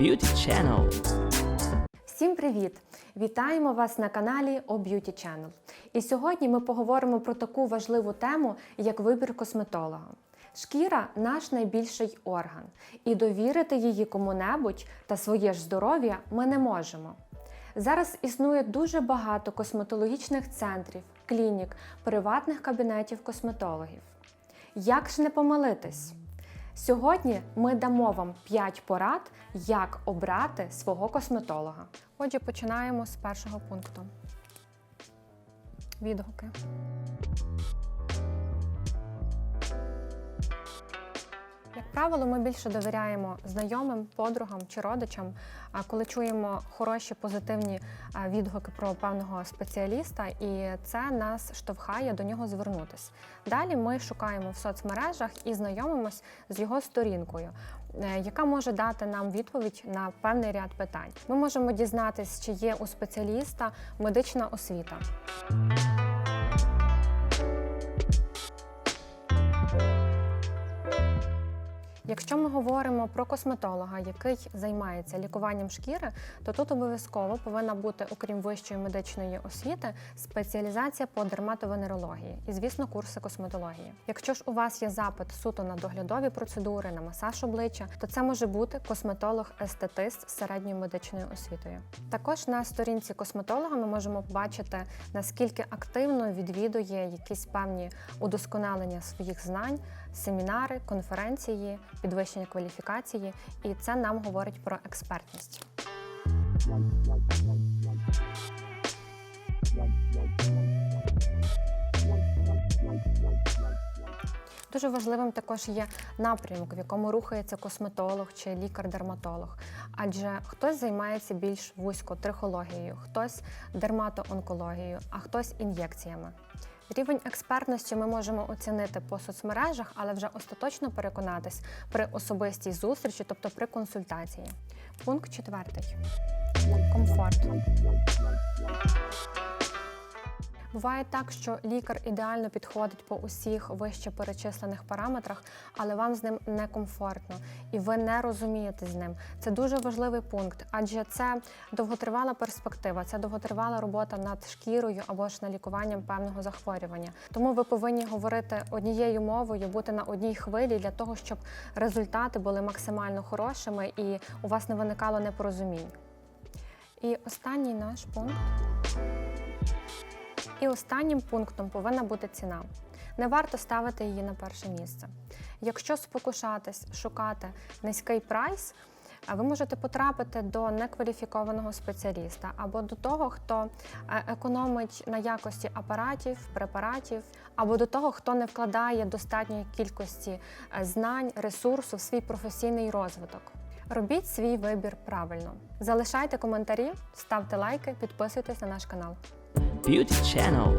Beauty Channel. Всім привіт! Вітаємо вас на каналі O Beauty Channel. І сьогодні ми поговоримо про таку важливу тему, як вибір косметолога. Шкіра наш найбільший орган, і довірити її кому-небудь та своє ж здоров'я ми не можемо. Зараз існує дуже багато косметологічних центрів, клінік, приватних кабінетів косметологів. Як ж не помилитись? Сьогодні ми дамо вам 5 порад, як обрати свого косметолога. Отже, починаємо з першого пункту. Відгуки. Правило, ми більше довіряємо знайомим, подругам чи родичам, коли чуємо хороші позитивні відгуки про певного спеціаліста, і це нас штовхає до нього звернутися. Далі ми шукаємо в соцмережах і знайомимось з його сторінкою, е, яка може дати нам відповідь на певний ряд питань. Ми можемо дізнатись, чи є у спеціаліста медична освіта. Якщо ми говоримо про косметолога, який займається лікуванням шкіри, то тут обов'язково повинна бути, окрім вищої медичної освіти, спеціалізація по дерматовенерології і, звісно, курси косметології. Якщо ж у вас є запит суто на доглядові процедури, на масаж обличчя, то це може бути косметолог-естетист з середньою медичною освітою. Також на сторінці косметолога ми можемо побачити, наскільки активно відвідує якісь певні удосконалення своїх знань, семінари, конференції, підвищення кваліфікації, і це нам говорить про експертність. Дуже важливим також є напрямок, в якому рухається косметолог чи лікар-дерматолог. Адже хтось займається більш вузько трихологією, хтось дерматоонкологією, а хтось ін'єкціями. Рівень експертності ми можемо оцінити по соцмережах, але вже остаточно переконатись при особистій зустрічі, тобто при консультації. Пункт четвертий. Комфорт. Буває так, що лікар ідеально підходить по усіх вище перечислених параметрах, але вам з ним некомфортно і ви не розумієте з ним. Це дуже важливий пункт, адже це довготривала перспектива, це довготривала робота над шкірою або ж на лікуванням певного захворювання. Тому ви повинні говорити однією мовою, бути на одній хвилі для того, щоб результати були максимально хорошими і у вас не виникало непорозумінь. І останній наш пункт. І останнім пунктом повинна бути ціна. Не варто ставити її на перше місце. Якщо спокушатись, шукати низький прайс, ви можете потрапити до некваліфікованого спеціаліста або до того, хто е, економить на якості апаратів, препаратів, або до того, хто не вкладає достатньої кількості е, знань, ресурсу в свій професійний розвиток. Робіть свій вибір правильно. Залишайте коментарі, ставте лайки, підписуйтесь на наш канал. Beauty Channel.